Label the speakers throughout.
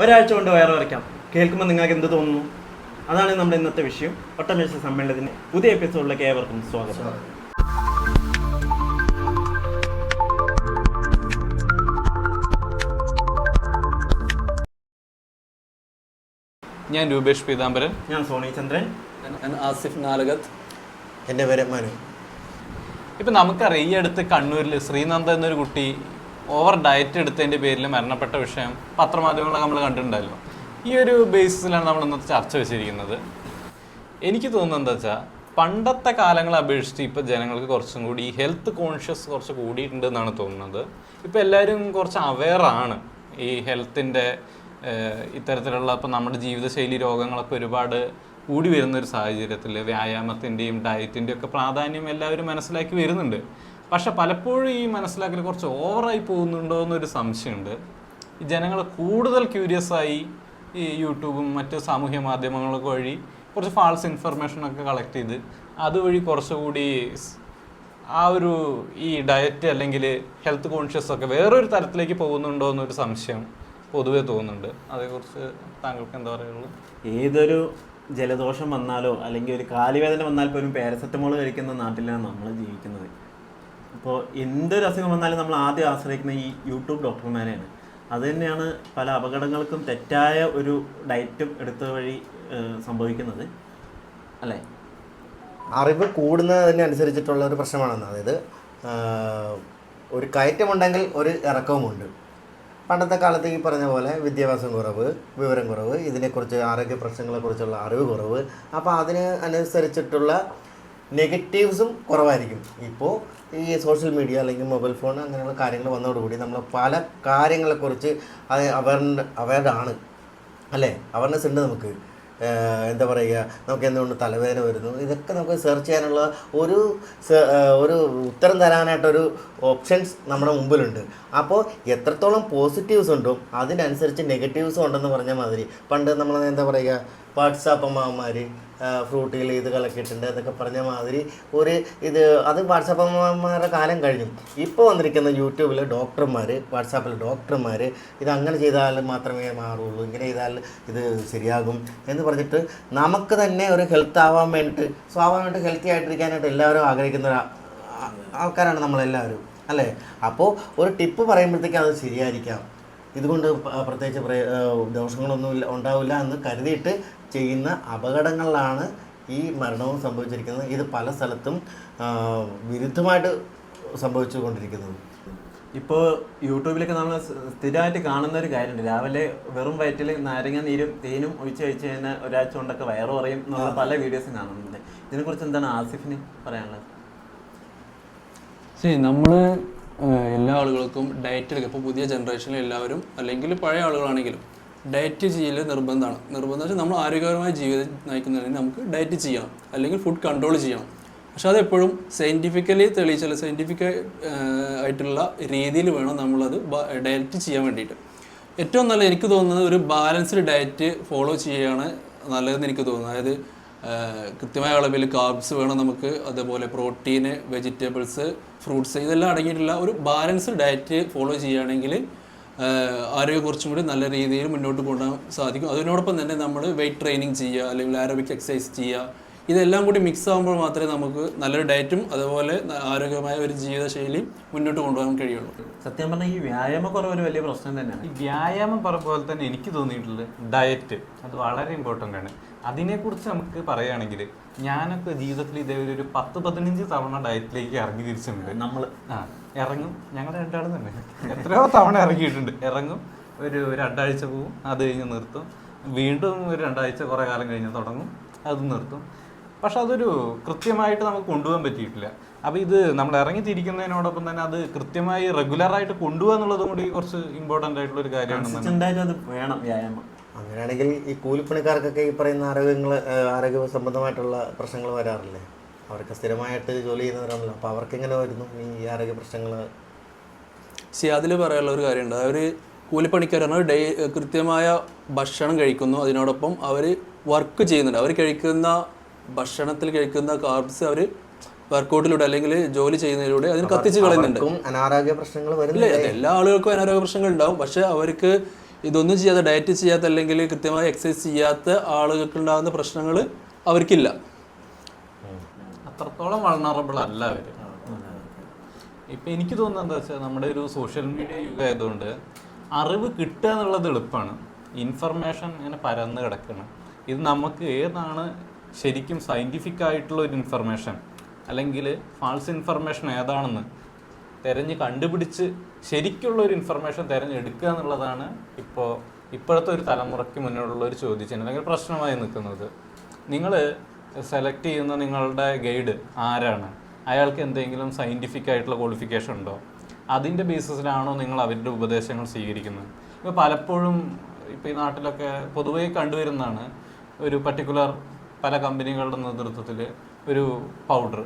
Speaker 1: ഒരാഴ്ച കൊണ്ട് വയറ് വരയ്ക്കാം. കേൾക്കുമ്പോൾ നിങ്ങൾക്ക് എന്ത് തോന്നുന്നു? അതാണ് നമ്മുടെ ഇന്നത്തെ വിഷയം. ഒട്ടമേശ സമ്മേളനത്തിന് പുതിയ എപ്പിസോഡിലേക്ക് ഏവർക്കും സ്വാഗതം.
Speaker 2: ഞാൻ രൂപേഷ് പീതാംബരൻ.
Speaker 1: ഞാൻ സോണി ചന്ദ്രൻ.
Speaker 3: ഞാൻ ആസിഫ് നാലകത്ത്.
Speaker 4: എന്റെ പേര് മനു.
Speaker 2: ഇപ്പം നമുക്കറിയാം ഈ അടുത്ത് കണ്ണൂരിൽ ശ്രീനന്ദ എന്നൊരു കുട്ടി ഓവർ ഡയറ്റ് എടുത്തതിന്റെ പേരിൽ മരണപ്പെട്ട വിഷയം പത്രമാധ്യമങ്ങളൊക്കെ നമ്മൾ കണ്ടിട്ടുണ്ടല്ലോ ഈ ഒരു ബേസിസിലാണ് നമ്മൾ ഇന്നത്തെ ചർച്ച വെച്ചിരിക്കുന്നത്. എനിക്ക് തോന്നുന്നത് എന്താ വെച്ചാൽ പണ്ടത്തെ കാലങ്ങളെ അപേക്ഷിച്ച് ഇപ്പോൾ ജനങ്ങൾക്ക് കുറച്ചും കൂടി ഈ ഹെൽത്ത് കോൺഷ്യസ് കുറച്ച് കൂടിയിട്ടുണ്ട് എന്നാണ് തോന്നുന്നത്. ഇപ്പോൾ എല്ലാവരും കുറച്ച് അവെയറാണ് ഈ ഹെൽത്തിന്റെ ഇത്തരത്തിലുള്ള ഇപ്പോൾ നമ്മുടെ ജീവിതശൈലി രോഗങ്ങളൊക്കെ ഒരുപാട് കൂടി വരുന്ന ഒരു സാഹചര്യത്തിൽ വ്യായാമത്തിന്റെയും ഡയറ്റിന്റെയും ഒക്കെ പ്രാധാന്യം എല്ലാവരും മനസ്സിലാക്കി വരുന്നുണ്ട്. പക്ഷെ പലപ്പോഴും ഈ മനസ്സിലാക്കൽ കുറച്ച് ഓവറായി പോകുന്നുണ്ടോ എന്നൊരു സംശയമുണ്ട്. ജനങ്ങൾ കൂടുതൽ ക്യൂരിയസ് ആയി ഈ യൂട്യൂബും മറ്റ് സാമൂഹ്യ മാധ്യമങ്ങളൊക്കെ വഴി കുറച്ച് ഫാൾസ് ഇൻഫർമേഷനൊക്കെ കളക്ട് ചെയ്ത് അതുവഴി കുറച്ചുകൂടി ആ ഒരു ഈ ഡയറ്റ് അല്ലെങ്കിൽ ഹെൽത്ത് കോൺഷ്യസ് ഒക്കെ വേറൊരു തരത്തിലേക്ക് പോകുന്നുണ്ടോ എന്നൊരു സംശയം പൊതുവെ തോന്നുന്നുണ്ട്. അതേക്കുറിച്ച് താങ്കൾക്ക് എന്താ പറയുള്ളൂ
Speaker 1: ഏതൊരു ജലദോഷം വന്നാലോ അല്ലെങ്കിൽ ഒരു കാലുവേദന വന്നാൽ പോലും പാരസെറ്റമോൾ കഴിക്കുന്ന നാട്ടിലാണ് നമ്മൾ ജീവിക്കുന്നത്. ഇപ്പോൾ എന്തൊരു അസുഖം വന്നാലും നമ്മൾ ആദ്യം ആശ്രയിക്കുന്ന ഈ യൂട്യൂബ് ഡോക്ടർമാരെയാണ്. അത് തന്നെയാണ് പല അപകടങ്ങൾക്കും തെറ്റായ ഒരു ഡയറ്റും എടുത്ത വഴി സംഭവിക്കുന്നത്. അല്ലേ?
Speaker 4: അറിവ് കൂടുന്നതിനനുസരിച്ചിട്ടുള്ള ഒരു പ്രശ്നമാണെന്ന്. അതായത് ഒരു കയറ്റമുണ്ടെങ്കിൽ ഒരു ഇറക്കവുമുണ്ട്. പണ്ടത്തെ കാലത്ത് ഈ പറഞ്ഞ പോലെ വിദ്യാഭ്യാസം കുറവ് വിവരം കുറവ് ഇതിനെക്കുറിച്ച് ആരോഗ്യ പ്രശ്നങ്ങളെക്കുറിച്ചുള്ള അറിവ് കുറവ്. അപ്പോൾ അതിന് അനുസരിച്ചിട്ടുള്ള നെഗറ്റീവ്സും കുറവായിരിക്കും. ഇപ്പോൾ ഈ സോഷ്യൽ മീഡിയ അല്ലെങ്കിൽ മൊബൈൽ ഫോൺ അങ്ങനെയുള്ള കാര്യങ്ങൾ വന്നതോടുകൂടി നമ്മൾ പല കാര്യങ്ങളെക്കുറിച്ച് അത് അവയർ അവയർഡാണ് അല്ലേ? അവയർനെസ് ഉണ്ട് നമുക്ക്. എന്താ പറയുക? നമുക്ക് എന്തുകൊണ്ട് തലവേദന വരുന്നു? ഇതൊക്കെ നമുക്ക് സെർച്ച് ചെയ്യാനുള്ള ഒരു ഒരു ഉത്തരം തരാനായിട്ടൊരു ഓപ്ഷൻസ് നമ്മുടെ മുമ്പിലുണ്ട്. അപ്പോൾ എത്രത്തോളം പോസിറ്റീവ്സ് ഉണ്ടോ അതിനനുസരിച്ച് നെഗറ്റീവ്സും ഉണ്ടെന്ന് പറഞ്ഞ മാതിരി പണ്ട് നമ്മൾ എന്താ പറയുക? വാട്സാപ്പ് അമ്മമാർ ഫ്രൂട്ടിൽ ഇത് കലക്കിയിട്ടുണ്ട് എന്നൊക്കെ പറഞ്ഞ മാതിരി ഒരു ഇത് അത് വാട്സാപ്പ് അമ്മമാരുടെ കാലം കഴിഞ്ഞു. ഇപ്പോൾ വന്നിരിക്കുന്ന യൂട്യൂബിൽ ഡോക്ടർമാർ വാട്സാപ്പിൽ ഡോക്ടർമാർ ഇത് അങ്ങനെ ചെയ്താൽ മാത്രമേ മാറുള്ളൂ ഇങ്ങനെ ചെയ്താൽ ഇത് ശരിയാകും എന്ന് പറഞ്ഞിട്ട് നമുക്ക് തന്നെ ഒരു ഹെൽത്ത് ആവാൻ വേണ്ടിയിട്ട് സ്വാഭാവികമായിട്ട് ഹെൽത്തി ആയിട്ടിരിക്കാനായിട്ട് എല്ലാവരും ആഗ്രഹിക്കുന്ന ഒരു ആൾക്കാരാണ് നമ്മളെല്ലാവരും അല്ലേ? അപ്പോൾ ഒരു ടിപ്പ് പറയുമ്പോഴത്തേക്കും അത് ശരിയായിരിക്കാം. ഇതുകൊണ്ട് പ്രത്യേകിച്ച് ദോഷങ്ങളൊന്നും ഇല്ല ഉണ്ടാവില്ല എന്ന് കരുതിയിട്ട് ചെയ്യുന്ന അപകടങ്ങളിലാണ് ഈ മരണവും സംഭവിച്ചിരിക്കുന്നത്. ഇത് പല സ്ഥലത്തും വിരുദ്ധമായിട്ട് സംഭവിച്ചു കൊണ്ടിരിക്കുന്നത്
Speaker 1: ഇപ്പോൾ യൂട്യൂബിലൊക്കെ നമ്മൾ സ്ഥിരമായിട്ട് കാണുന്ന ഒരു കാര്യമുണ്ട്. രാവിലെ വെറും വയറ്റിൽ നാരങ്ങ നീരും തേനും ഒഴിച്ച് കഴിച്ച് കഴിഞ്ഞാൽ ഒരാഴ്ച കൊണ്ടൊക്കെ വയറ് കുറയും എന്നുള്ള പല വീഡിയോസും കാണുന്നുണ്ട്. ഇതിനെക്കുറിച്ച് എന്താണ് ആസിഫിന് പറയാനുള്ളത്?
Speaker 3: ശരി നമ്മൾ എല്ലാ ആളുകൾക്കും ഡയറ്റ് എടുക്കുക. ഇപ്പോൾ പുതിയ ജനറേഷനിൽ എല്ലാവരും അല്ലെങ്കിൽ പഴയ ആളുകളാണെങ്കിലും ഡയറ്റ് ചെയ്യൽ നിർബന്ധമാണ്. നിർബന്ധം വെച്ചാൽ നമ്മൾ ആരോഗ്യകരമായ ജീവിതം നയിക്കുന്നതിന് നമുക്ക് ഡയറ്റ് ചെയ്യാം അല്ലെങ്കിൽ ഫുഡ് കൺട്രോൾ ചെയ്യണം. പക്ഷെ അതെപ്പോഴും സയന്റിഫിക്കലി തെളിയിച്ചാൽ സയന്റിഫിക് ആയിട്ടുള്ള രീതിയിൽ വേണം നമ്മളത് ഡയറ്റ് ചെയ്യാൻ വേണ്ടിയിട്ട്. ഏറ്റവും നല്ല എനിക്ക് തോന്നുന്നത് ഒരു ബാലൻസ്ഡ് ഡയറ്റ് ഫോളോ ചെയ്യുകയാണ് നല്ലതെന്ന് എനിക്ക് തോന്നുന്നത്. അതായത് കൃത്യമായ അളവിൽ കാർബ്സ് വേണം നമുക്ക്. അതേപോലെ പ്രോട്ടീന് വെജിറ്റബിൾസ് ഫ്രൂട്ട്സ് ഇതെല്ലാം അടങ്ങിയിട്ടുള്ള ഒരു ബാലൻസ്ഡ് ഡയറ്റ് ഫോളോ ചെയ്യുകയാണെങ്കിൽ ആഹ് ആരോഗ്യം കുറച്ചും കൂടി നല്ല രീതിയിൽ മുന്നോട്ട് കൊണ്ടുപോകാൻ സാധിക്കും. അതിനോടൊപ്പം തന്നെ നമ്മൾ വെയിറ്റ് ട്രെയിനിങ് ചെയ്യുക അല്ലെങ്കിൽ ആരോബിക് എക്സസൈസ് ചെയ്യുക ഇതെല്ലാം കൂടി മിക്സ് ആകുമ്പോൾ മാത്രമേ നമുക്ക് നല്ലൊരു ഡയറ്റും അതുപോലെ ആരോഗ്യമായ ഒരു ജീവിതശൈലിയും മുന്നോട്ട് കൊണ്ടുപോകാൻ കഴിയുള്ളൂ.
Speaker 1: സത്യം പറഞ്ഞാൽ ഈ വ്യായാമ കുറവ് ഒരു വലിയ പ്രശ്നം തന്നെയാണ്.
Speaker 2: ഈ വ്യായാമം പറഞ്ഞ പോലെ തന്നെ എനിക്ക് തോന്നിയിട്ടുള്ളത് ഡയറ്റ് അത് വളരെ ഇമ്പോർട്ടന്റ് ആണ്. അതിനെക്കുറിച്ച് നമുക്ക് പറയുകയാണെങ്കിൽ ഞാനൊക്കെ ജീവിതത്തിൽ ഇതേപോലെ ഒരു പത്ത് പതിനഞ്ച് തവണ ഡയറ്റിലേക്ക് ഇറങ്ങി തിരിച്ചിട്ടുണ്ട്.
Speaker 1: നമ്മൾ
Speaker 2: ആ ഇറങ്ങും. ഞങ്ങൾ രണ്ടാളും തന്നെ. എത്രയോ തവണ ഇറങ്ങിയിട്ടുണ്ട്. ഇറങ്ങും. ഒരു രണ്ടാഴ്ച പോവും. അത് കഴിഞ്ഞ് നിർത്തും. വീണ്ടും ഒരു രണ്ടാഴ്ച കുറേ കാലം കഴിഞ്ഞ് തുടങ്ങും. അത് നിർത്തും. പക്ഷെ അതൊരു കൃത്യമായിട്ട് നമുക്ക് കൊണ്ടുപോകാൻ പറ്റിയിട്ടില്ല. അപ്പോൾ ഇത് നമ്മൾ ഇറങ്ങി തിരിക്കുന്നതിനോടൊപ്പം തന്നെ അത് കൃത്യമായി റെഗുലറായിട്ട് കൊണ്ടുപോകുക എന്നുള്ളതും കൂടി കുറച്ച് ഇമ്പോർട്ടന്റ് ആയിട്ടുള്ള ഒരു കാര്യമാണ്
Speaker 1: എന്തായാലും അത് വേണം വ്യായാമം.
Speaker 4: അങ്ങനെയാണെങ്കിൽ ഈ കൂലിപ്പണിക്കാർക്കൊക്കെ ഈ പറയുന്ന ആരോഗ്യങ്ങൾ ആരോഗ്യ സംബന്ധമായിട്ടുള്ള പ്രശ്നങ്ങൾ വരാറില്ലേ? അവർക്ക് സ്ഥിരമായിട്ട് ജോലി ചെയ്യുന്നവരാണല്ലോ. അപ്പോൾ അവർക്ക് എങ്ങനെ വരുന്നു ഈ ആരോഗ്യ പ്രശ്നങ്ങൾ?
Speaker 3: സി അതിൽ പറയാനുള്ള ഒരു കാര്യമുണ്ട്. അവർ കൂലിപ്പണിക്കാരാണ് ഡേ കൃത്യമായ ഭക്ഷണം കഴിക്കുന്നു. അതിനോടൊപ്പം അവർ വർക്ക് ചെയ്യുന്നുണ്ട്. അവർ കഴിക്കുന്ന ഭക്ഷണത്തിൽ കഴിക്കുന്ന കാർബ്സ് അവർ വർക്കൗട്ടിലൂടെ അല്ലെങ്കിൽ ജോലി ചെയ്യുന്നതിലൂടെ അതിന് കത്തിച്ച് കളയുന്നുണ്ട്.
Speaker 4: അനാരോഗ്യ പ്രശ്നങ്ങൾ
Speaker 3: ഇല്ല
Speaker 4: വരുന്നില്ല
Speaker 3: അത് എല്ലാ ആളുകൾക്കും അനാരോഗ്യ പ്രശ്നങ്ങൾ ഉണ്ടാവും. പക്ഷെ അവർക്ക് ഇതൊന്നും ചെയ്യാതെ ഡയറ്റ് ചെയ്യാത്ത അല്ലെങ്കിൽ കൃത്യമായി എക്സസൈസ് ചെയ്യാത്ത ആളുകൾക്ക് ഉണ്ടാകുന്ന പ്രശ്നങ്ങൾ അവർക്കില്ല.
Speaker 2: അത്രത്തോളം വളണറബിൾ അല്ല അവർ ഇപ്പൊ എനിക്ക് തോന്നുന്നത് എന്താ വെച്ചാൽ നമ്മുടെ ഒരു സോഷ്യൽ മീഡിയ യുഗമായതുകൊണ്ട് അറിവ് കിട്ടുക എന്നുള്ളത് എളുപ്പമാണ്. ഇൻഫർമേഷൻ ഇങ്ങനെ പരന്ന് കിടക്കണം. ഇത് നമുക്ക് ഏതാണ് ശരിക്കും സയന്റിഫിക് ആയിട്ടുള്ള ഒരു ഇൻഫർമേഷൻ അല്ലെങ്കിൽ ഫാൾസ് ഇൻഫർമേഷൻ ഏതാണെന്ന് തിരഞ്ഞ് കണ്ടുപിടിച്ച് ശരിക്കുള്ള ഒരു ഇൻഫർമേഷൻ തിരഞ്ഞെടുക്കുക എന്നുള്ളതാണ് ഇപ്പോൾ ഇപ്പോഴത്തെ ഒരു തലമുറയ്ക്ക് മുന്നിലുള്ള ഒരു ചോദ്യചിഹ്നം അല്ലെങ്കിൽ പ്രശ്നമായി നിൽക്കുന്നത്. നിങ്ങൾ സെലക്ട് ചെയ്യുന്ന നിങ്ങളുടെ ഗൈഡ് ആരാണ്? അയാൾക്ക് എന്തെങ്കിലും സയന്റിഫിക് ആയിട്ടുള്ള ക്വാളിഫിക്കേഷൻ ഉണ്ടോ? അതിന്റെ ബേസിസിലാണോ നിങ്ങൾ അവരുടെ ഉപദേശങ്ങൾ സ്വീകരിക്കുന്നത്? ഇപ്പോൾ പലപ്പോഴും ഇപ്പോൾ ഈ നാട്ടിലൊക്കെ പൊതുവേ കണ്ടുവരുന്നതാണ് ഒരു പർട്ടിക്കുലർ പല കമ്പനികളുടെ നേതൃത്വത്തിൽ ഒരു പൗഡർ.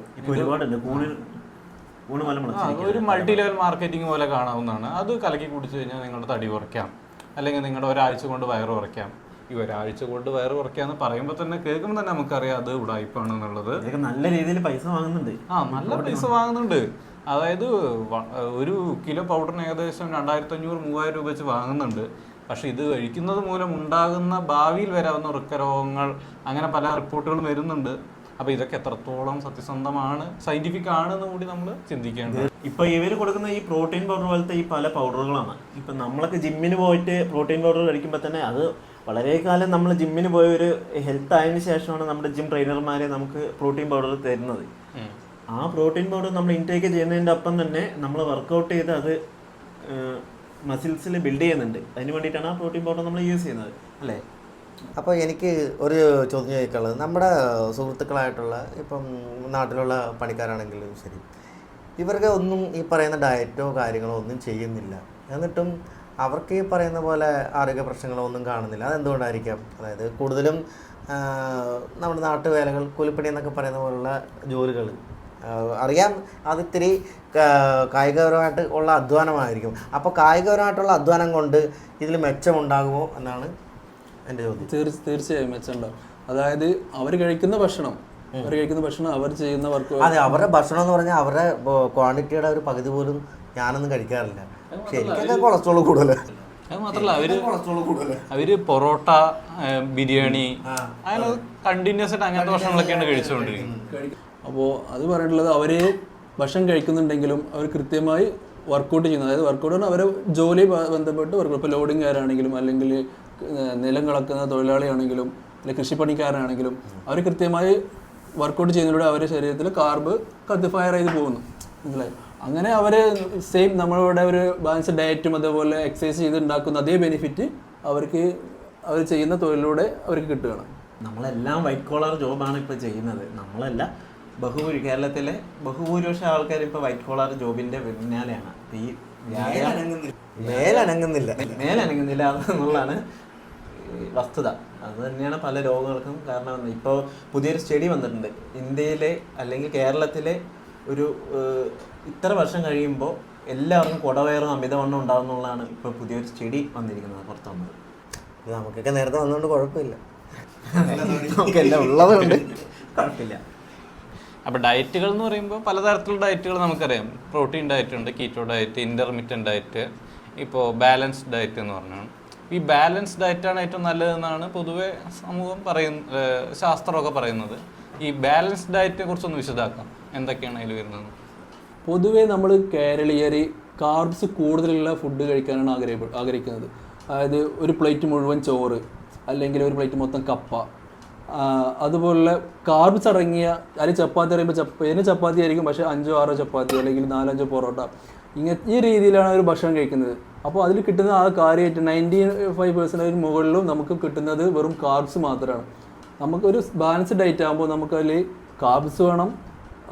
Speaker 2: ഒരു മൾട്ടി ലെവൽ മാർക്കറ്റിംഗ് പോലെ കാണാവുന്നതാണ്. അത് കലക്കി കുടിച്ചു കഴിഞ്ഞാൽ നിങ്ങളുടെ തടി കുറയ്ക്കാം. അല്ലെങ്കിൽ നിങ്ങളുടെ ഒരാഴ്ച കൊണ്ട് വയറ് കുറയ്ക്കാം. ഈ ഒരാഴ്ച കൊണ്ട് വയറ് കുറയ്ക്കാന്ന് പറയുമ്പോൾ തന്നെ കേൾക്കുമ്പോൾ തന്നെ നമുക്കറിയാം അത് ഉടായ്പാണ് എന്നുള്ളത്.
Speaker 1: നല്ല രീതിയിൽ പൈസ വാങ്ങുന്നുണ്ട്.
Speaker 2: ആ നല്ല പൈസ വാങ്ങുന്നുണ്ട്. അതായത് ഒരു കിലോ പൗഡറിന് ഏകദേശം രണ്ടായിരത്തി അഞ്ഞൂറ് മൂവായിരം രൂപ വെച്ച് വാങ്ങുന്നുണ്ട്. പക്ഷെ ഇത് കഴിക്കുന്നത് മൂലം ഉണ്ടാകുന്ന ഭാവിയിൽ വരാവുന്ന വൃക്കരോഗങ്ങൾ അങ്ങനെ പല റിപ്പോർട്ടുകളും വരുന്നുണ്ട്. അപ്പോൾ ഇതൊക്കെ എത്രത്തോളം സത്യസന്ധമാണ് സയന്റിഫിക് ആണെന്ന് കൂടി നമ്മൾ ചിന്തിക്കേണ്ടത്
Speaker 1: ഇപ്പൊ ഇവർ കൊടുക്കുന്ന ഈ പ്രോട്ടീൻ പൗഡർ പോലത്തെ ഈ പല പൗഡറുകളാണ്. ഇപ്പൊ നമ്മളൊക്കെ ജിമ്മിന് പോയിട്ട് പ്രോട്ടീൻ പൗഡർ കഴിക്കുമ്പോൾ തന്നെ അത് വളരെ കാലം നമ്മൾ ജിമ്മിന് പോയ ഒരു ഹെൽത്ത് ആയതിനു ശേഷമാണ് നമ്മുടെ ജിം ട്രെയിനർമാരെ നമുക്ക് പ്രോട്ടീൻ പൗഡർ തരുന്നത്. ആ പ്രോട്ടീൻ പൗഡർ നമ്മൾ ഇൻടേക്ക് ചെയ്യുന്നതിന്റെ ഒപ്പം തന്നെ നമ്മൾ വർക്കൗട്ട് ചെയ്ത് അത് മസിൽസിൽ ബിൽഡ് ചെയ്യുന്നുണ്ട്. അതിന് വേണ്ടിയിട്ടാണ് ആ പ്രോട്ടീൻ പൗഡർ നമ്മൾ യൂസ് ചെയ്യുന്നത്. അല്ലേ?
Speaker 4: അപ്പോൾ എനിക്ക് ഒരു ചോദ്യം ചോദിക്കാനുള്ളത്. നമ്മുടെ സുഹൃത്തുക്കളായിട്ടുള്ള ഇപ്പം നാട്ടിലുള്ള പണിക്കാരാണെങ്കിലും ശരി. ഇവർക്ക് ഒന്നും ഈ പറയുന്ന ഡയറ്റോ കാര്യങ്ങളോ ഒന്നും ചെയ്യുന്നില്ല. എന്നിട്ടും അവർക്ക് ഈ പറയുന്ന പോലെ ആരോഗ്യ പ്രശ്നങ്ങളോ ഒന്നും കാണുന്നില്ല. അതെന്തുകൊണ്ടായിരിക്കാം? അതായത് കൂടുതലും നമ്മുടെ നാട്ടുവേലകൾ കൂലിപ്പണി എന്നൊക്കെ പറയുന്ന പോലുള്ള ജോലികൾ അറിയാം അത് ഇത്തിരി കാ- കായികപരമായിട്ട് ഉള്ള അധ്വാനമായിരിക്കും. അപ്പോൾ കായികപരമായിട്ടുള്ള അധ്വാനം കൊണ്ട് ഇതിൽ മെച്ചമുണ്ടാകുമോ എന്നാണ് എന്റെ ചോദ്യം.
Speaker 3: തീർച്ച തീർച്ചയായും മെച്ചമുണ്ടാകും. അതായത് അവർ കഴിക്കുന്ന ഭക്ഷണം അവർ കഴിക്കുന്ന ഭക്ഷണം അവർ ചെയ്യുന്ന വർക്ക്
Speaker 4: അതെ അവരുടെ ഭക്ഷണം എന്ന് പറഞ്ഞാൽ അവരുടെ ക്വാണ്ടിറ്റിയുടെ ഒരു പകുതി പോലും ഞാനൊന്നും കഴിക്കാറില്ല. ശരിക്കും കൊളസ്ട്രോൾ കൂടുതൽ
Speaker 2: അത് മാത്രമല്ല
Speaker 4: അവർ
Speaker 2: അവർ പൊറോട്ട ബിരിയാണി അങ്ങനെ കണ്ടിന്യൂസ് ആയിട്ട് അങ്ങനത്തെ ഭക്ഷണങ്ങളൊക്കെയാണ് കഴിച്ചുകൊണ്ടിരിക്കുന്നത്.
Speaker 3: അപ്പോൾ അത് പറഞ്ഞിട്ടുള്ളത് അവർ ഭക്ഷണം കഴിക്കുന്നുണ്ടെങ്കിലും അവർ കൃത്യമായി വർക്കൗട്ട് ചെയ്യുന്നു. അതായത് വർക്കൗട്ട് അവരെ ജോലി ബന്ധപ്പെട്ട് വർക്കൗട്ട് ഇപ്പോൾ ലോഡിംഗുകാരാണെങ്കിലും അല്ലെങ്കിൽ നിലം കളക്കുന്ന തൊഴിലാളിയാണെങ്കിലും അല്ലെങ്കിൽ കൃഷിപ്പണിക്കാരാണെങ്കിലും അവർ കൃത്യമായി വർക്കൗട്ട് ചെയ്യുന്നതിലൂടെ അവരുടെ ശരീരത്തിൽ കാർബ് കത്ത് ഫയർ ചെയ്ത് പോകുന്നു. മനസ്സിലായി? അങ്ങനെ അവർ സെയിം നമ്മളിവിടെ ഒരു ബാലൻസ് ഡയറ്റും അതേപോലെ എക്സസൈസ് ചെയ്ത് ഉണ്ടാക്കുന്ന അതേ ബെനിഫിറ്റ് അവർക്ക് അവർ ചെയ്യുന്ന തൊഴിലിലൂടെ അവർക്ക് കിട്ടുകയാണ്.
Speaker 1: നമ്മളെല്ലാം വൈറ്റ് കോളർ ജോബാണ് ഇപ്പോൾ ചെയ്യുന്നത്. നമ്മളല്ല ബഹുഭൂരി കേരളത്തിലെ ബഹുഭൂരിപക്ഷം ആൾക്കാർ ഇപ്പൊ വൈറ്റ് കോളർ ജോബിന്റെ പിന്നാലെയാണ്. ഈ
Speaker 4: മേലനങ്ങുന്നില്ല.
Speaker 1: മേലനങ്ങുന്നില്ല. എന്നുള്ളതാണ് വസ്തുത. അത് തന്നെയാണ് പല രോഗങ്ങൾക്കും കാരണം ഇപ്പോൾ പുതിയൊരു സ്റ്റഡി വന്നിട്ടുണ്ട്. ഇന്ത്യയിലെ അല്ലെങ്കിൽ കേരളത്തിലെ ഒരു ഇത്ര വർഷം കഴിയുമ്പോൾ എല്ലാവർക്കും കുടവയറും അമിതവണ്ണം ഉണ്ടാകുന്നുള്ളതാണ് ഇപ്പോൾ പുതിയൊരു സ്റ്റഡി വന്നിരിക്കുന്നത് പുറത്തു വന്നത്.
Speaker 4: നമുക്കൊക്കെ നേരത്തെ വന്നുകൊണ്ട് കുഴപ്പമില്ല. നമുക്കെല്ലാം ഉള്ളതുകൊണ്ട്
Speaker 1: കുഴപ്പമില്ല.
Speaker 2: അപ്പോൾ ഡയറ്റുകൾ എന്ന് പറയുമ്പോൾ പലതരത്തിലുള്ള ഡയറ്റുകൾ നമുക്കറിയാം. പ്രോട്ടീൻ ഡയറ്റ് ഉണ്ട് കീറ്റോ ഡയറ്റ് ഇന്റർമീഡിയൻ ഡയറ്റ് ഇപ്പോൾ ബാലൻസ്ഡ് ഡയറ്റ് എന്ന് പറഞ്ഞാണ്. ഈ ബാലൻസ്ഡ് ഡയറ്റാണ് ഏറ്റവും നല്ലതെന്നാണ് പൊതുവെ സമൂഹം പറയുന്ന ശാസ്ത്രമൊക്കെ പറയുന്നത്. ഈ ബാലൻസ്ഡ് ഡയറ്റിനെ കുറിച്ചൊന്ന് വിശദമാക്കാം എന്തൊക്കെയാണ് അതിൽ വരുന്നത്?
Speaker 3: പൊതുവേ നമ്മൾ കേരളീയർ കാർബ്സ് കൂടുതലുള്ള ഫുഡ് കഴിക്കാനാണ് ആഗ്രഹ ആഗ്രഹിക്കുന്നത്. അതായത് ഒരു പ്ലേറ്റ് മുഴുവൻ ചോറ് അല്ലെങ്കിൽ ഒരു പ്ലേറ്റ് മൊത്തം കപ്പ അതുപോലെ കാർബ്സ് അടങ്ങിയ അല്ലെങ്കിൽ ചപ്പാത്തി പറയുമ്പോൾ ചപ്പ ഇതിന് ചപ്പാത്തി ആയിരിക്കും പക്ഷേ അഞ്ചോ ആറോ ചപ്പാത്തി അല്ലെങ്കിൽ നാലഞ്ചോ പൊറോട്ട. ഇങ്ങനെ ഈ രീതിയിലാണ് ഒരു ഭക്ഷണം കഴിക്കുന്നത്. അപ്പോൾ അതിൽ കിട്ടുന്ന ആ കാര്യമായിട്ട് നയന്റി ഫൈവ് പെർസെന്റേജ് മുകളിലും നമുക്ക് കിട്ടുന്നത് വെറും കാർബ്സ് മാത്രമാണ് നമുക്കൊരു ബാലൻസ്ഡ് ഡയറ്റ് ആകുമ്പോൾ നമുക്കതിൽ കാർബ്സ് വേണം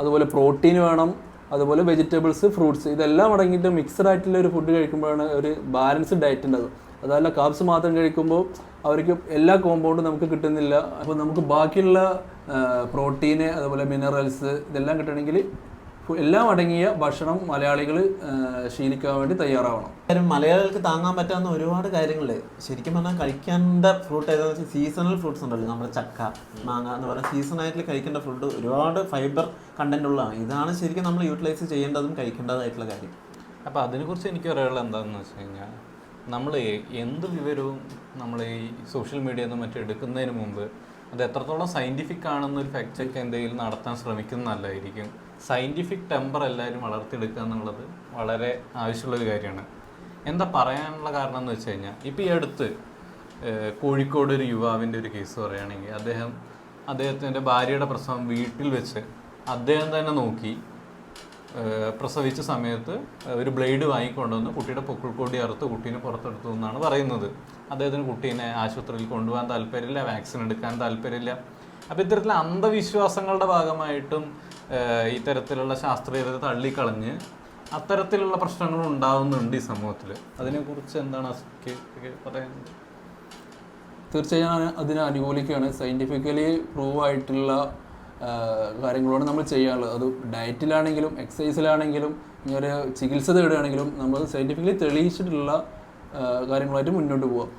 Speaker 3: അതുപോലെ പ്രോട്ടീൻ വേണം അതുപോലെ വെജിറ്റബിൾസ് ഫ്രൂട്ട്സ് ഇതെല്ലാം അടങ്ങിയിട്ട് മിക്സഡ് ആയിട്ടുള്ള ഒരു ഫുഡ് കഴിക്കുമ്പോഴാണ് ഒരു ബാലൻസ്ഡ് ഡയറ്റ് ഉണ്ടാകും അതല്ല കാർബ്സ് മാത്രം കഴിക്കുമ്പോൾ അവർക്ക് എല്ലാ കോമ്പൗണ്ടും നമുക്ക് കിട്ടുന്നില്ല. അപ്പോൾ നമുക്ക് ബാക്കിയുള്ള പ്രോട്ടീന് അതുപോലെ മിനറൽസ് ഇതെല്ലാം കിട്ടണമെങ്കിൽ എല്ലാം അടങ്ങിയ ഭക്ഷണം മലയാളികൾ ശീലിക്കാൻ വേണ്ടി തയ്യാറാവണം.
Speaker 1: കാര്യം മലയാളികൾക്ക് താങ്ങാൻ പറ്റാവുന്ന ഒരുപാട് കാര്യങ്ങൾ ശരിക്കും പറഞ്ഞാൽ കഴിക്കേണ്ട ഫ്രൂട്ട് ഏതാണെന്ന് വെച്ചാൽ സീസണൽ ഫ്രൂട്ട്സ് ഉണ്ടല്ലോ. നമ്മുടെ ചക്ക മാങ്ങ എന്ന് പറയുന്ന സീസണായിട്ട് കഴിക്കേണ്ട ഫുഡ് ഒരുപാട് ഫൈബർ കണ്ടന്റ് ഉള്ളതാണ്. ഇതാണ് ശരിക്കും നമ്മൾ യൂട്ടിലൈസ് ചെയ്യേണ്ടതും കഴിക്കേണ്ടതായിട്ടുള്ള കാര്യം.
Speaker 2: അപ്പോൾ അതിനെക്കുറിച്ച് എനിക്ക് പറയാനുള്ളത് എന്താണെന്ന് വെച്ച് കഴിഞ്ഞാൽ നമ്മൾ എന്ത് വിവരവും നമ്മൾ ഈ സോഷ്യൽ മീഡിയ നിന്ന് മറ്റും എടുക്കുന്നതിന് മുമ്പ് അത് എത്രത്തോളം സയന്റിഫിക് ആണെന്നൊരു ഫാക്ട് ചെക്ക് എന്തെങ്കിലും നടത്താൻ ശ്രമിക്കുന്നത് നല്ലതായിരിക്കും. സയന്റിഫിക് ടെമ്പർ എല്ലാവരും വളർത്തിയെടുക്കുക എന്നുള്ളത് വളരെ ആവശ്യമുള്ള ഒരു കാര്യമാണ്. എന്താ പറയാനുള്ള കാരണം എന്ന് വെച്ച് കഴിഞ്ഞാൽ ഇപ്പോൾ ഈ അടുത്ത് കോഴിക്കോട് ഒരു യുവാവിന്റെ ഒരു കേസ് പറയുകയാണെങ്കിൽ അദ്ദേഹം അദ്ദേഹത്തിന്റെ ഭാര്യയുടെ പ്രസവം വീട്ടിൽ വെച്ച് അദ്ദേഹം തന്നെ നോക്കി പ്രസവിച്ച സമയത്ത് ഒരു ബ്ലേഡ് വാങ്ങിക്കൊണ്ടുവന്ന് കുട്ടിയുടെ പൊക്കിൾക്കൊടി അറുത്ത് കുട്ടീനെ പുറത്തെടുത്തു എന്നാണ് പറയുന്നത്. അദ്ദേഹത്തിന് കുട്ടീനെ ആശുപത്രിയിൽ കൊണ്ടുപോകാൻ താല്പര്യമില്ല വാക്സിൻ എടുക്കാൻ താല്പര്യമില്ല. അപ്പോൾ ഇത്തരത്തിലെ അന്ധവിശ്വാസങ്ങളുടെ ഭാഗമായിട്ടും ഇത്തരത്തിലുള്ള ശാസ്ത്രീയത തള്ളിക്കളഞ്ഞ് അത്തരത്തിലുള്ള പ്രശ്നങ്ങൾ ഉണ്ടാവുന്നുണ്ട് ഈ സമൂഹത്തിൽ അതിനെക്കുറിച്ച് എന്താണ് പറയുന്നത്?
Speaker 3: തീർച്ചയായും അതിനെ അനുകൂലിക്കുകയാണ്. സയന്റിഫിക്കലി പ്രൂവ് ആയിട്ടുള്ള കാര്യങ്ങളാണ് നമ്മൾ ചെയ്യാറുള്ളത് അത് ഡയറ്റിലാണെങ്കിലും എക്സസൈസിലാണെങ്കിലും ഇനി ഒരു ചികിത്സ തേടുകയാണെങ്കിലും നമ്മൾ സയന്റിഫിക്കലി തെളിയിച്ചിട്ടുള്ള കാര്യങ്ങളായിട്ട് മുന്നോട്ട് പോകാം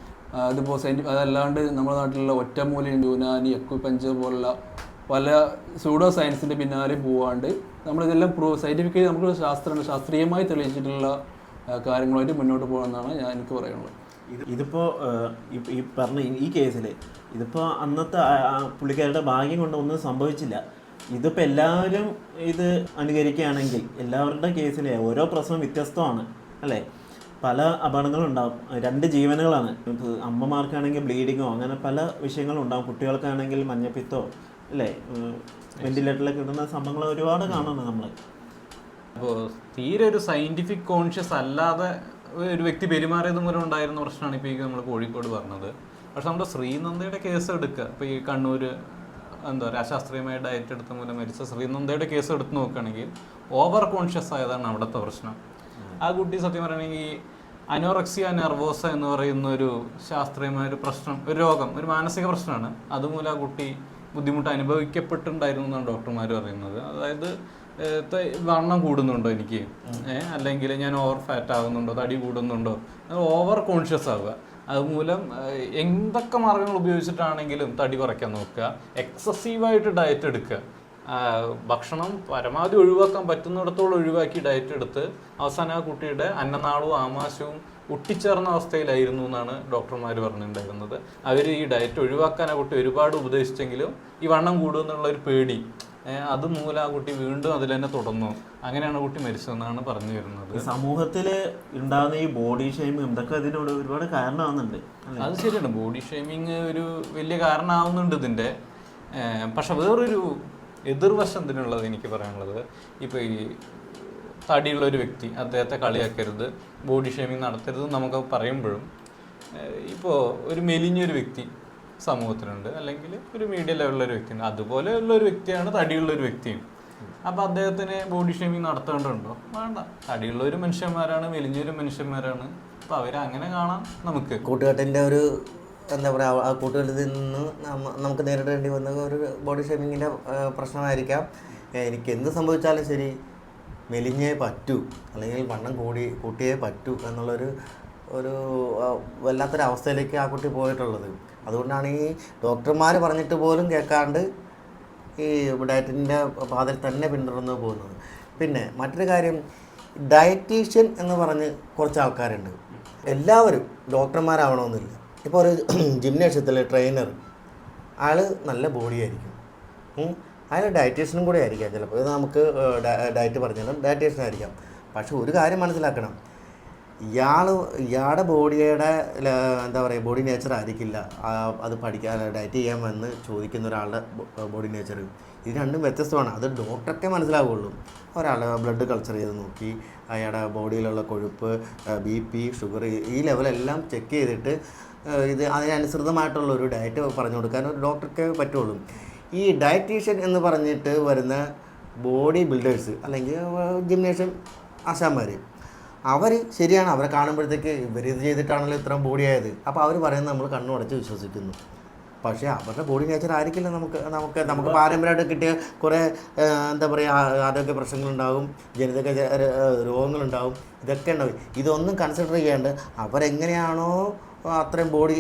Speaker 3: അതിപ്പോൾ സയന്റി അതല്ലാണ്ട് നമ്മുടെ നാട്ടിലുള്ള ഒറ്റമൂലി യുനാനി എക്വിപ്പഞ്ചർ പോലുള്ള പല സൂഡോ സയൻസിന്റെ പിന്നാലെ പോവാണ്ട് നമ്മളിതെല്ലാം പ്രൂവ് സയന്റിഫിക്കലി നമുക്ക് ശാസ്ത്ര ശാസ്ത്രീയമായി തെളിയിച്ചിട്ടുള്ള കാര്യങ്ങളായിട്ട് മുന്നോട്ട് പോകണമെന്നാണ് ഞാൻ എനിക്ക് പറയാനുള്ളത്.
Speaker 1: ഇത് ഇതിപ്പോ ഈ- പറഞ്ഞ ഈ- കേസിൽ ഇതിപ്പോ അന്നത്തെ പുള്ളിക്കാരുടെ ഭാഗ്യം കൊണ്ട് ഒന്നും സംഭവിച്ചില്ല. ഇതിപ്പോ എല്ലാവരും ഇത് അനുകരിക്കുകയാണെങ്കിൽ എല്ലാവരുടെ കേസിലെ ഓരോ പ്രശ്നം വ്യത്യസ്തമാണ് അല്ലേ? പല അപകടങ്ങളും ഉണ്ടാവും രണ്ട് ജീവനുകളാണ്. അമ്മമാർക്കാണെങ്കിൽ ബ്ലീഡിങ്ങോ അങ്ങനെ പല വിഷയങ്ങളും ഉണ്ടാവും. കുട്ടികൾക്കാണെങ്കിൽ മഞ്ഞപ്പിത്തോ അല്ലേ? വെന്റിലേറ്ററിലൊക്കെ ഇടുന്ന സംഭവങ്ങൾ ഒരുപാട് കാണുന്നുണ്ട് നമ്മൾ
Speaker 2: അപ്പോൾ തീരെ ഒരു സയന്റിഫിക് കോൺഷ്യസ് അല്ലാതെ ഒരു വ്യക്തി പെരുമാറിയത് മൂലം ഉണ്ടായിരുന്ന പ്രശ്നമാണ് ഇപ്പോൾ നമ്മൾ കോഴിക്കോട് പറഞ്ഞത്. പക്ഷെ നമ്മുടെ ശ്രീനന്ദയുടെ കേസ് എടുക്കുക ഇപ്പോൾ ഈ കണ്ണൂർ എന്താ പറയുക അശാസ്ത്രീയമായ ഡയറ്റ് എടുത്ത മൂലം മരിച്ച ശ്രീനന്ദയുടെ കേസ് എടുത്ത് നോക്കുകയാണെങ്കിൽ ഓവർ കോൺഷ്യസ് ആയതാണ് അവിടുത്തെ പ്രശ്നം. ആ കുട്ടി സത്യം പറയുകയാണെങ്കിൽ അനോറക്സിയ നെർവോസ എന്ന് പറയുന്ന ഒരു ശാസ്ത്രീയമായ ഒരു പ്രശ്നം ഒരു രോഗം ഒരു മാനസിക പ്രശ്നമാണ്. അതുമൂലം ആ കുട്ടി ബുദ്ധിമുട്ട് അനുഭവിക്കപ്പെട്ടിട്ടുണ്ടായിരുന്നു എന്നാണ് ഡോക്ടർമാർ പറയുന്നത്. അതായത് വണ്ണം കൂടുന്നുണ്ടോ എനിക്ക്? അല്ലെങ്കിൽ ഞാൻ ഓവർ ഫാറ്റ് ആകുന്നുണ്ടോ തടി കൂടുന്നുണ്ടോ? ഓവർ കോൺഷ്യസ് ആവുക. അതുമൂലം എന്തൊക്കെ മാർഗങ്ങൾ ഉപയോഗിച്ചിട്ടാണെങ്കിലും തടി കുറയ്ക്കാൻ നോക്കുക. എക്സസീവായിട്ട് ഡയറ്റ് എടുക്കുക. ഭക്ഷണം പരമാവധി ഒഴിവാക്കാൻ പറ്റുന്നിടത്തോളം ഒഴിവാക്കി ഡയറ്റ് എടുത്ത് അവസാനം ആ കുട്ടിയുടെ അന്നനാളവും ആമാശവും ഒട്ടിച്ചേർന്ന അവസ്ഥയിലായിരുന്നു എന്നാണ് ഡോക്ടർമാർ പറഞ്ഞിട്ടുണ്ടായിരുന്നത്. അവർ ഈ ഡയറ്റ് ഒഴിവാക്കാൻ കുട്ടി ഒരുപാട് ഉപദേശിച്ചെങ്കിലും ഈ വണ്ണം കൂടുമെന്നുള്ള ഒരു പേടി അത് മൂലം ആ കുട്ടി വീണ്ടും അതിൽ തന്നെ തുടർന്നു. അങ്ങനെയാണ് കുട്ടി മരിച്ചതെന്നാണ് പറഞ്ഞു വരുന്നത്.
Speaker 1: സമൂഹത്തിൽ ഉണ്ടാകുന്ന ഈ ബോഡി ഷെയിമും ഇതൊക്കെ അതിനോട് ഒരുപാട് കാരണമാകുന്നുണ്ട്
Speaker 2: അത് ശരിയാണ്. ബോഡി ഷെയ്മിങ് ഒരു വലിയ കാരണമാവുന്നുണ്ട് ഇതിന്റെ പക്ഷെ വേറൊരു എതിർവശം ഇതിനുള്ളത് എനിക്ക് പറയാനുള്ളത്. ഇപ്പോൾ ഈ തടിയുള്ള ഒരു വ്യക്തി അദ്ദേഹത്തെ കളിയാക്കരുത് ബോഡി ഷെയ്മിങ് നടത്തരുത് നമുക്ക് പറയുമ്പോഴും ഇപ്പോൾ ഒരു മെലിഞ്ഞൊരു വ്യക്തി സമൂഹത്തിലുണ്ട്. അല്ലെങ്കിൽ ഒരു മീഡിയ ലെവലിലുള്ള ഒരു വ്യക്തിയുണ്ട് അതുപോലെയുള്ള ഒരു വ്യക്തിയാണ് തടിയുള്ള ഒരു വ്യക്തിയും. അപ്പോൾ അദ്ദേഹത്തിന് ബോഡി ഷേമിങ് നടത്തേണ്ടതുണ്ടോ? വേണ്ട. തടിയുള്ള ഒരു മനുഷ്യന്മാരാണ് മെലിഞ്ഞൊരു മനുഷ്യന്മാരാണ്. അപ്പോൾ അവരെ അങ്ങനെ കാണാം നമുക്ക്.
Speaker 4: കൂട്ടുകെട്ടിന്റെ ഒരു എന്താ പറയുക ആ കൂട്ടുകെട്ടിൽ നിന്ന് നമുക്ക് നേരിടേണ്ടി വന്ന ഒരു ബോഡി ഷേമിങ്ങിന്റെ പ്രശ്നമായിരിക്കാം. എനിക്ക് എന്ത് സംഭവിച്ചാലും ശരി മെലിഞ്ഞേ പറ്റൂ. അല്ലെങ്കിൽ വണ്ണം കൂടി കൂട്ടിയേ പറ്റൂ എന്നുള്ളൊരു ഒരു വല്ലാത്തൊരു അവസ്ഥയിലേക്ക് ആ കുട്ടി പോയിട്ടുള്ളത്. അതുകൊണ്ടാണ് ഈ ഡോക്ടർമാർ പറഞ്ഞിട്ട് പോലും കേൾക്കാണ്ട് ഈ ഡയറ്റിന്റെ പാതിൽ തന്നെ പിന്തുടർന്ന് പോകുന്നത്. പിന്നെ മറ്റൊരു കാര്യം ഡയറ്റീഷ്യൻ എന്ന് പറഞ്ഞ് കുറച്ച് ആൾക്കാരുണ്ട് എല്ലാവരും ഡോക്ടർമാരാവണമെന്നില്ല. ഇപ്പോൾ ഒരു ജിംനേഷ്യത്തിലെ ട്രെയിനർ ആൾ നല്ല ബോഡിയായിരിക്കും. അയാൾ ഡയറ്റീഷ്യനും കൂടെ ആയിരിക്കാം ചിലപ്പോൾ. ഇത് നമുക്ക് ഡയറ്റ് പറഞ്ഞാലും ഡയറ്റീഷ്യൻ ആയിരിക്കാം പക്ഷെ ഒരു കാര്യം മനസ്സിലാക്കണം. ഇയാൾ ഇയാളുടെ ബോഡിയുടെ എന്താ പറയുക ബോഡി നേച്ചർ ആയിരിക്കില്ല അത് പഠിക്കാൻ ഡയറ്റ് ചെയ്യാൻ വന്ന് ചോദിക്കുന്ന ഒരാളുടെ ബോഡി നേച്ചർ. ഇത് രണ്ടും വ്യത്യസ്തമാണ്. അത് ഡോക്ടർക്കേ മനസ്സിലാവുള്ളൂ. ഒരാൾ ബ്ലഡ് കൾച്ചർ ചെയ്ത് നോക്കി അയാളുടെ ബോഡിയിലുള്ള കൊഴുപ്പ് ബി പി ഷുഗർ ഈ ലെവലെല്ലാം ചെക്ക് ചെയ്തിട്ട് ഇത് അതിനനുസൃതമായിട്ടുള്ള ഒരു ഡയറ്റ് പറഞ്ഞു കൊടുക്കാൻ ഒരു ഡോക്ടർക്കേ പറ്റുള്ളൂ. ഈ ഡയറ്റീഷ്യൻ എന്ന് പറഞ്ഞിട്ട് വരുന്ന ബോഡി ബിൽഡേഴ്സ് അല്ലെങ്കിൽ ജിംനേഷ്യം ആശാന്മാർ അവർ ശരിയാണ് അവരെ കാണുമ്പോഴത്തേക്ക് ഇവർ ഇത് ചെയ്തിട്ടാണല്ലോ ഇത്രയും ബോഡി ആയത്. അപ്പോൾ അവർ പറയുന്നത് നമ്മൾ കണ്ണുടച്ച് വിശ്വസിക്കുന്നു. പക്ഷേ അവരുടെ ബോഡി നേച്ചർ ആയിരിക്കില്ല നമുക്ക് നമുക്ക് നമുക്ക് പാരമ്പര്യമായിട്ട് കിട്ടിയ കുറേ എന്താ പറയുക ആരോഗ്യ പ്രശ്നങ്ങളുണ്ടാകും ജനിതക രോഗങ്ങളുണ്ടാകും ഇതൊക്കെ ഉണ്ടാവും. ഇതൊന്നും കൺസിഡർ ചെയ്യാണ്ട് അവരെങ്ങനെയാണോ അത്രയും ബോഡി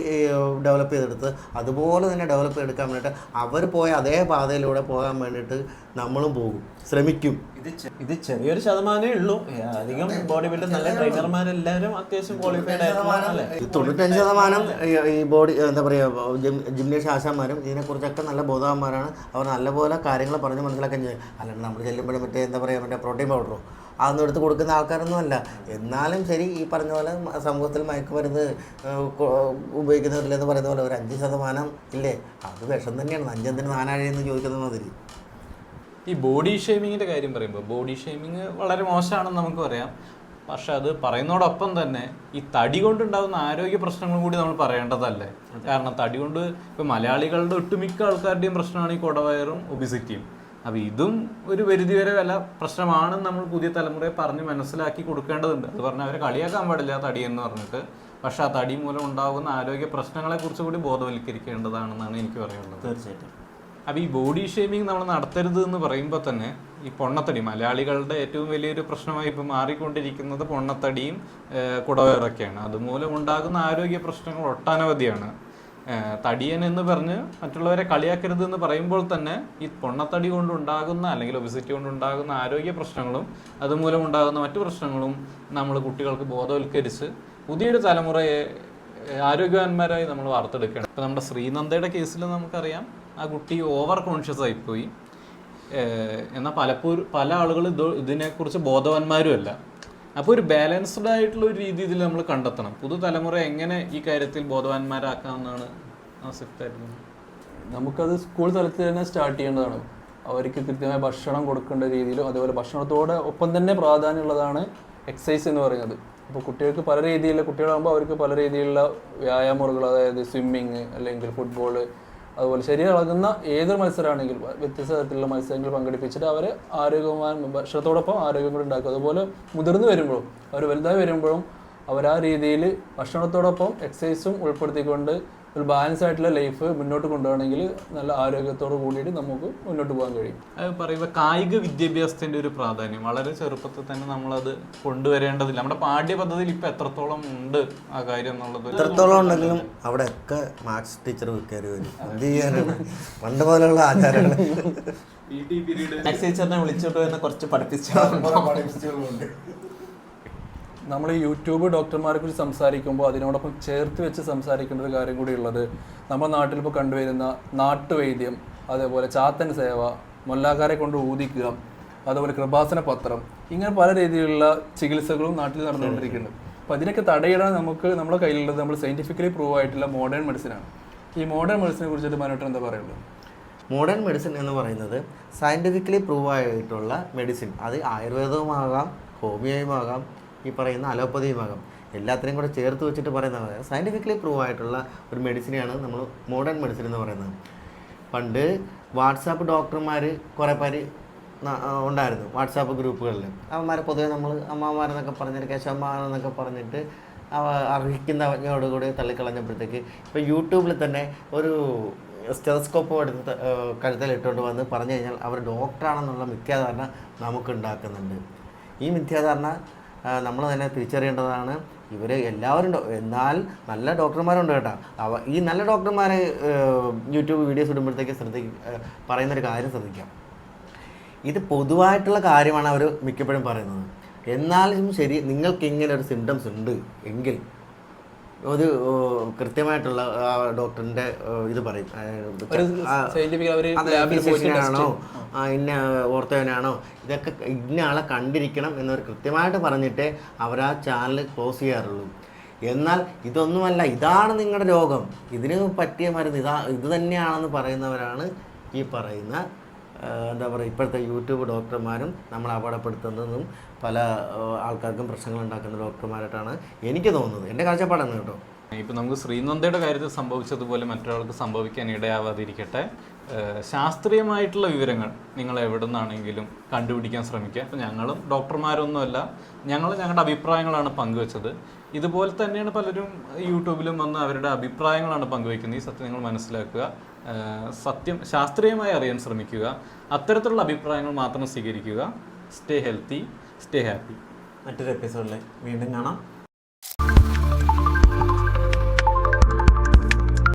Speaker 4: ഡെവലപ്പ് ചെയ്തെടുത്ത് അതുപോലെ തന്നെ ഡെവലപ്പ് ചെയ്തെടുക്കാൻ വേണ്ടിയിട്ട് അവർ പോയ അതേ പാതയിലൂടെ പോകാൻ വേണ്ടിയിട്ട് നമ്മളും പോകും. ശ്രമിക്കും.
Speaker 1: ഇത് ഇത് ചെറിയൊരു ശതമാനമേ ഉള്ളൂ. അധികം ബോഡി ബിൽഡർ നല്ല ട്രെയിനർമാരെല്ലാവരും അത്യാവശ്യം ക്വാളിഫൈഡ്
Speaker 4: ഈ തൊണ്ണൂറ്റഞ്ച് ശതമാനം ഈ- ബോഡി എന്താ പറയുക ജിംനേഷ്യ ആശാന്മാരും ഇതിനെക്കുറിച്ചൊക്കെ നല്ല ബോധവാന്മാരാണ്. അവർ നല്ലപോലെ കാര്യങ്ങൾ പറഞ്ഞ് മനസ്സിലാക്കാൻ ചെയ്യും. അല്ലാണ്ട് നമ്മൾ ചെല്ലുമ്പോഴും മറ്റേ എന്താ പറയുക മറ്റേ പ്രോട്ടീൻ പൗഡറോ അതൊന്നും എടുത്ത് കൊടുക്കുന്ന ആൾക്കാരൊന്നും അല്ല എന്നാലും ശരി ഈ പറഞ്ഞ പോലെ സമൂഹത്തിൽ മയക്കുമരുന്ന് ഉപയോഗിക്കുന്നവരില്ലെന്ന് പറയുന്ന പോലെ ഒരു അഞ്ച് ശതമാനം ഇല്ലേ? അത് വിഷം തന്നെയാണ്. അഞ്ചെന്തിന് നാനാഴെന്ന് ചോദിക്കുന്ന മാതിരി.
Speaker 2: ഈ ബോഡി ഷേമിങ്ങിന്റെ കാര്യം പറയുമ്പോൾ ബോഡി ഷേമിങ് വളരെ മോശമാണെന്ന് നമുക്ക് പറയാം. പക്ഷെ അത് പറയുന്നതോടൊപ്പം തന്നെ ഈ തടി കൊണ്ടുണ്ടാകുന്ന ആരോഗ്യ പ്രശ്നങ്ങൾ കൂടി നമ്മൾ പറയേണ്ടതല്ലേ? കാരണം തടി കൊണ്ട് ഇപ്പൊ മലയാളികളുടെ ഒട്ടുമിക്ക ആൾക്കാരുടെയും പ്രശ്നമാണ് ഈ കുടവയറും ഒബിസിറ്റിയും. അപ്പൊ ഇതും ഒരു പരിധിവരെ വല്ല പ്രശ്നമാണെന്ന് നമ്മൾ പുതിയ തലമുറയെ പറഞ്ഞ് മനസ്സിലാക്കി കൊടുക്കേണ്ടതുണ്ട്. അത് പറഞ്ഞാൽ അവരെ കളിയാക്കാൻ പാടില്ല തടി എന്ന് പറഞ്ഞിട്ട്. പക്ഷെ ആ തടി മൂലം ഉണ്ടാകുന്ന ആരോഗ്യ പ്രശ്നങ്ങളെ കുറിച്ച് കൂടി ബോധവൽക്കരിക്കേണ്ടതാണെന്നാണ് എനിക്ക് പറയാനുള്ളത്.
Speaker 1: തീർച്ചയായിട്ടും.
Speaker 2: അപ്പോൾ ഈ ബോഡി ഷേമിങ് നമ്മൾ നടത്തരുത് എന്ന് പറയുമ്പോൾ തന്നെ ഈ പൊണ്ണത്തടി മലയാളികളുടെ ഏറ്റവും വലിയൊരു പ്രശ്നമായി ഇപ്പോൾ മാറിക്കൊണ്ടിരിക്കുന്നത് പൊണ്ണത്തടിയും കുടവേറൊക്കെയാണ് കുടവയറൊക്കെയാണ്. അതുമൂലം ഉണ്ടാകുന്ന ആരോഗ്യ പ്രശ്നങ്ങൾ ഒട്ടനവധിയാണ്. തടിയൻ എന്ന് പറഞ്ഞ് മറ്റുള്ളവരെ കളിയാക്കരുത് എന്ന് പറയുമ്പോൾ തന്നെ ഈ പൊണ്ണത്തടി കൊണ്ടുണ്ടാകുന്ന അല്ലെങ്കിൽ ഒബിസിറ്റി കൊണ്ടുണ്ടാകുന്ന ആരോഗ്യ പ്രശ്നങ്ങളും അതുമൂലം ഉണ്ടാകുന്ന മറ്റു പ്രശ്നങ്ങളും നമ്മൾ കുട്ടികൾക്ക് ബോധവൽക്കരിച്ച് പുതിയൊരു തലമുറയെ ആരോഗ്യവാന്മാരായി നമ്മൾ വാർത്തെടുക്കണം ഇപ്പം നമ്മുടെ ശ്രീനന്ദയുടെ കേസിൽ നമുക്കറിയാം ആ കുട്ടി ഓവർ കോൺഷ്യസ് ആയിപ്പോയി. എന്നാൽ പലപ്പോഴും പല ആളുകളും ഇത് ഇതിനെക്കുറിച്ച് ബോധവാന്മാരും അല്ല അപ്പോൾ ഒരു ബാലൻസ്ഡ് ആയിട്ടുള്ള ഒരു രീതിയിൽ നമ്മൾ കണ്ടെത്തണം. പുതുതലമുറ എങ്ങനെ ഈ കാര്യത്തിൽ ബോധവാന്മാരാക്കാമെന്നാണ് ആസിഫ്
Speaker 3: നമുക്കത് സ്കൂൾ തലത്തിൽ തന്നെ സ്റ്റാർട്ട് ചെയ്യേണ്ടതാണ്. അവർക്ക് കൃത്യമായ ഭക്ഷണം കൊടുക്കേണ്ട രീതിയിലും അതേപോലെ ഭക്ഷണത്തോടെ ഒപ്പം തന്നെ പ്രാധാന്യമുള്ളതാണ് എക്സസൈസ് എന്ന് പറയുന്നത്. അപ്പോൾ കുട്ടികൾക്ക് പല രീതിയിലുള്ള കുട്ടികളാകുമ്പോൾ അവർക്ക് പല രീതിയിലുള്ള വ്യായാമമുറകൾ അതായത് സ്വിമ്മിങ് അല്ലെങ്കിൽ ഫുട്ബോൾ അതുപോലെ ശരീരം ഇളകുന്ന ഏതൊരു മത്സരമാണെങ്കിലും വ്യത്യസ്ത തരത്തിലുള്ള മത്സരങ്ങൾ പങ്കെടുപ്പിച്ചിട്ട് അവരെ ആരോഗ്യവാൻ ഭക്ഷണത്തോടൊപ്പം ആരോഗ്യം കൂടി ഉണ്ടാക്കുക. അതുപോലെ മുതിർന്നു വരുമ്പോഴും അവർ വലുതായി വരുമ്പോഴും അവർ ആ രീതിയിൽ ഭക്ഷണത്തോടൊപ്പം എക്സസൈസും ഉൾപ്പെടുത്തിക്കൊണ്ട് ഒരു ബാലൻസ് ആയിട്ടുള്ള ലൈഫ് മുന്നോട്ട് കൊണ്ടുപോകണമെങ്കിൽ നല്ല ആരോഗ്യത്തോട് കൂടിയിട്ട് നമുക്ക് മുന്നോട്ട് പോകാൻ കഴിയും.
Speaker 2: അത് പറയുമ്പോൾ കായിക വിദ്യാഭ്യാസത്തിന്റെ ഒരു പ്രാധാന്യം. വളരെ ചെറുപ്പത്തിൽ തന്നെ നമ്മളത് കൊണ്ടുവരേണ്ടതില്ല. നമ്മുടെ പാഠ്യപദ്ധതിയിൽ ഇപ്പം എത്രത്തോളം ഉണ്ട് ആ കാര്യം എന്നുള്ളത്.
Speaker 4: എത്രത്തോളം ഉണ്ടെങ്കിലും അവിടെയൊക്കെ മാത്സ് ടീച്ചർ കയറി വരും. എന്ത് ചെയ്യാനാണ്? പണ്ട് പോലെയുള്ള ആചാരങ്ങൾ.
Speaker 1: മാത്സ് ടീച്ചറിനെ വിളിച്ചോട്ട് വന്ന് കുറച്ച് പഠിപ്പിച്ചു?
Speaker 3: നമ്മൾ യൂട്യൂബ് ഡോക്ടർമാരെ കുറിച്ച് സംസാരിക്കുമ്പോൾ അതിനോടൊപ്പം ചേർത്ത് വെച്ച് സംസാരിക്കേണ്ട ഒരു കാര്യം കൂടി ഉള്ളത് നമ്മുടെ നാട്ടിൽ ഇപ്പോൾ കണ്ടുവരുന്ന നാട്ടുവൈദ്യം അതേപോലെ ചാത്തൻ സേവ മൊല്ലാക്കാരെ കൊണ്ട് ഊതിക്കുക അതുപോലെ കൃപാസന പത്രം ഇങ്ങനെ പല രീതിയിലുള്ള ചികിത്സകളും നാട്ടിൽ നടന്നുകൊണ്ടിരിക്കുന്നുണ്ട്. അപ്പോൾ അതിനൊക്കെ തടയിടാൻ നമുക്ക് നമ്മുടെ കയ്യിലുള്ളത് നമ്മൾ സയന്റിഫിക്കലി പ്രൂവ് ആയിട്ടുള്ള മോഡേൺ മെഡിസിനാണ് ഈ മോഡേൺ മെഡിസിനെ കുറിച്ചിട്ട് മനോട്ട് എന്താ പറയുള്ളൂ
Speaker 4: മോഡേൺ മെഡിസിൻ എന്ന് പറയുന്നത് സയന്റിഫിക്കലി പ്രൂവ് ആയിട്ടുള്ള മെഡിസിൻ അത് ആയുർവേദവുമാകാം ഹോമിയോയുമാകാം ഈ പറയുന്ന അലോപ്പതി വിഭാഗം. എല്ലാത്തിനെയും കൂടെ ചേർത്ത് വെച്ചിട്ട് പറയുന്ന സയന്റിഫിക്കലി പ്രൂവ് ആയിട്ടുള്ള ഒരു മെഡിസിനെയാണ് നമ്മൾ മോഡേൺ മെഡിസിൻ എന്ന് പറയുന്നത്. പണ്ട് വാട്സാപ്പ് ഡോക്ടർമാർ കുറേ പേര് ഉണ്ടായിരുന്നു വാട്സാപ്പ് ഗ്രൂപ്പുകളിൽ അവന്മാരെ പൊതുവെ നമ്മൾ അമ്മമാരെന്നൊക്കെ പറഞ്ഞിട്ട് കേശവന്മാരെന്നൊക്കെ പറഞ്ഞിട്ട് അവ അർഹിക്കുന്നവരോടുകൂടി തള്ളിക്കളഞ്ഞപ്പോഴത്തേക്ക് ഇപ്പോൾ യൂട്യൂബിൽ തന്നെ ഒരു സ്റ്റെതസ്കോപ്പ് എടുത്ത് കഴുത്തലിട്ടുകൊണ്ട് വന്ന് പറഞ്ഞു കഴിഞ്ഞാൽ അവർ ഡോക്ടറാണെന്നുള്ള മിഥ്യാധാരണ നമുക്ക് ഉണ്ടാക്കുന്നുണ്ട് ഈ മിഥ്യാധാരണ നമ്മൾ തന്നെ തിരിച്ചറിയേണ്ടതാണ്. ഇവർ എല്ലാവരും എന്നാൽ നല്ല ഡോക്ടർമാരുണ്ട് കേട്ടോ. അവ ഈ നല്ല ഡോക്ടർമാരെ യൂട്യൂബ് വീഡിയോസ് ഇടുമ്പോഴത്തേക്ക് ശ്രദ്ധി പറയുന്നൊരു കാര്യം ശ്രദ്ധിക്കാം. ഇത് പൊതുവായിട്ടുള്ള കാര്യമാണ് അവർ മിക്കപ്പോഴും പറയുന്നത്. എന്നാലും ശരി നിങ്ങൾക്ക് ഇങ്ങനെ ഒരു സിംറ്റംസ് ഉണ്ട് എങ്കിൽ ഒരു കൃത്യമായിട്ടുള്ള ആ ഡോക്ടറിന്റെ ഇത് പറയും. ഇന്ന ഓർത്തോനാണോ? ഇതൊക്കെ ഇന്ന ആളെ കണ്ടിരിക്കണം എന്നവർ കൃത്യമായിട്ട് പറഞ്ഞിട്ടേ അവർ ആ ചാനൽ ക്ലോസ് ചെയ്യാറുള്ളൂ. എന്നാൽ ഇതൊന്നുമല്ല ഇതാണ് നിങ്ങളുടെ രോഗം. ഇതിന് പറ്റിയ മരുന്ന് ഇതാ ഇത് തന്നെയാണെന്ന് പറയുന്നവരാണ് ഈ പറയുന്ന എന്താ പറയുക ഇപ്പോഴത്തെ യൂട്യൂബ് ഡോക്ടർമാരും നമ്മൾ അപകടപ്പെടുത്തുന്നതും പല ആൾക്കാർക്കും പ്രശ്നങ്ങൾ ഉണ്ടാക്കുന്ന ഡോക്ടർമാരായിട്ടാണ് എനിക്ക് തോന്നുന്നത്. എന്റെ കാഴ്ചപ്പാടാണ് കേട്ടോ?
Speaker 2: ഇപ്പം നമുക്ക് ശ്രീനന്ദയുടെ കാര്യത്തിൽ സംഭവിച്ചതുപോലെ മറ്റൊരാൾക്ക് സംഭവിക്കാൻ ഇടയാവാതിരിക്കട്ടെ. ശാസ്ത്രീയമായിട്ടുള്ള വിവരങ്ങൾ നിങ്ങൾ എവിടെ നിന്നാണെങ്കിലും കണ്ടുപിടിക്കാൻ ശ്രമിക്കുക. അപ്പം ഞങ്ങളും ഡോക്ടർമാരൊന്നുമല്ല. ഞങ്ങൾ ഞങ്ങളുടെ അഭിപ്രായങ്ങളാണ് പങ്കുവച്ചത്. ഇതുപോലെ തന്നെയാണ് പലരും യൂട്യൂബിലും വന്ന് അവരുടെ അഭിപ്രായങ്ങളാണ് പങ്കുവയ്ക്കുന്നത്. ഈ സത്യം നിങ്ങൾ മനസ്സിലാക്കുക. സത്യം ശാസ്ത്രീയമായി അറിയാൻ ശ്രമിക്കുക. അത്തരത്തിലുള്ള അഭിപ്രായങ്ങൾ മാത്രം സ്വീകരിക്കുക. സ്റ്റേ ഹെൽത്തി സ്റ്റേ ഹാപ്പി
Speaker 1: മറ്റൊരു എപ്പിസോഡിൽ വീണ്ടും കാണാം.